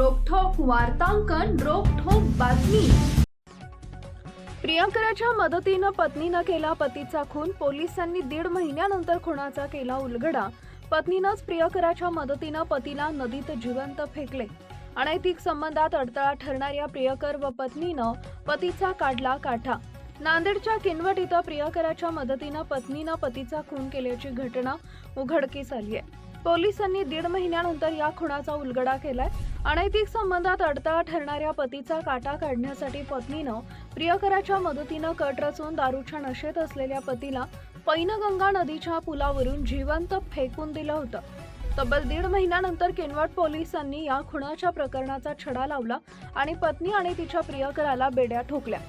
वार्तांकन रोखोक बातमी. प्रियकराच्या मदतीनं पत्नीनं केला पतीचा खून. पोलिसांनी दीड महिन्यानंतर खुनाचा केला उलगडा. पत्नीनंच प्रियकराच्या मदतीनं पतीला नदीत जिवंत फेकले. अनैतिक संबंधात अडथळा ठरणाऱ्या प्रियकर व पत्नीनं पतीचा काढला काठा. नांदेडच्या किनवट इथं प्रियकराच्या मदतीनं पत्नीनं पतीचा खून केल्याची घटना उघडकीस आली आहे. पोलिसांनी दीड महिन्यानंतर या खुणाचा उलगडा केलाय. अनैतिक संबंधात अडथळा ठरणाऱ्या पतीचा काटा काढण्यासाठी पत्नीनं प्रियकराच्या मदतीनं कट रचून दारूच्या नशेत असलेल्या पतीला पैनगंगा नदीच्या पुलावरून जिवंत फेकून दिलं होतं. तब्बल दीड महिन्यानंतर किनवट पोलिसांनी या खुणाच्या प्रकरणाचा छडा लावला आणि पत्नी आणि तिच्या प्रियकराला बेड्या ठोकल्या.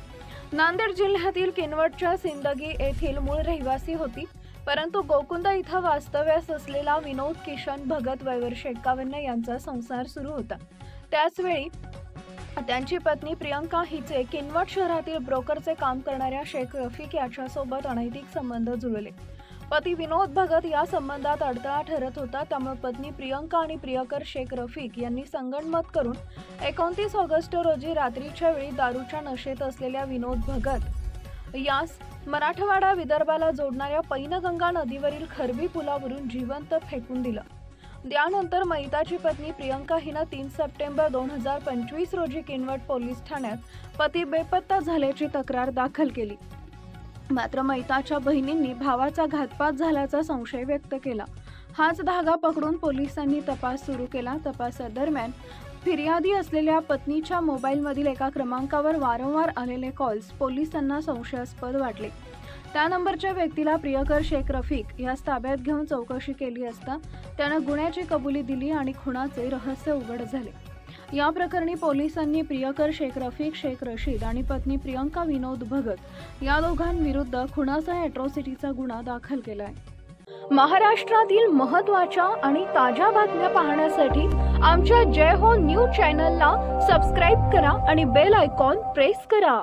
नांदेड जिल्ह्यातील किनवटच्या सिंदगी येथील मूळ रहिवासी होती परंतु गोकुंद इथं वास्तव्यास असलेला विनोद किशन भगत वयवर्ष एक्कावन्न यांचा संसार सुरू होता. त्याचवेळी त्यांची पत्नी प्रियंका हिचे किनवट शहरातील ब्रोकरचे काम करणाऱ्या शेख रफिक याच्यासोबत अनैतिक संबंध जुळले. पती विनोद भगत या संबंधात अडथळा ठरत होता. त्यामुळे पत्नी प्रियंका आणि प्रियकर शेख रफिक यांनी संगणमत करून एकोणतीस ऑगस्ट रोजी रात्रीच्या वेळी दारूच्या नशेत असलेल्या विनोद भगत यास मराठवाडा विदर्भाला जोडणाऱ्या पैनगंगा नदीवरील खरबी पुलावरून जिवंत फेकून दिलं. त्यानंतर मैताची पत्नी प्रियंका हिनं तीन सप्टेंबर दोन हजार पंचवीस रोजी किनवट पोलीस ठाण्यात पती बेपत्ता झाल्याची तक्रार दाखल केली. मात्र मैताच्या बहिणींनी भावाचा घातपात झाल्याचा संशय व्यक्त केला. हाच धागा पकडून पोलिसांनी तपास सुरू केला. तपासादरम्यान फिर्यादी असलेल्या पत्नीच्या मोबाईलमधील एका क्रमांकावर वारंवार आलेले कॉल्स पोलिसांना संशयास्पद वाटले. त्या नंबरच्या व्यक्तीला प्रियकर शेख रफिक यास ताब्यात घेऊन चौकशी केली असता त्यानं गुन्ह्याची कबुली दिली आणि खुणाचे रहस्य उघड झाले. या प्रकरणी पोलिसांनी प्रियकर शेख रफीक शेख रशीद आणि पत्नी प्रियंका विनोद भगत या दोघांविरुद्ध खुनाचा अॅट्रॉसिटीचा गुन्हा दाखल केलाय. महाराष्ट्रातील महत्त्वाच्या आणि ताज्या बातम्या पाहण्यासाठी आमच्या जय हो न्यूज चॅनलला सबस्क्राईब करा आणि बेल आयकॉन प्रेस करा.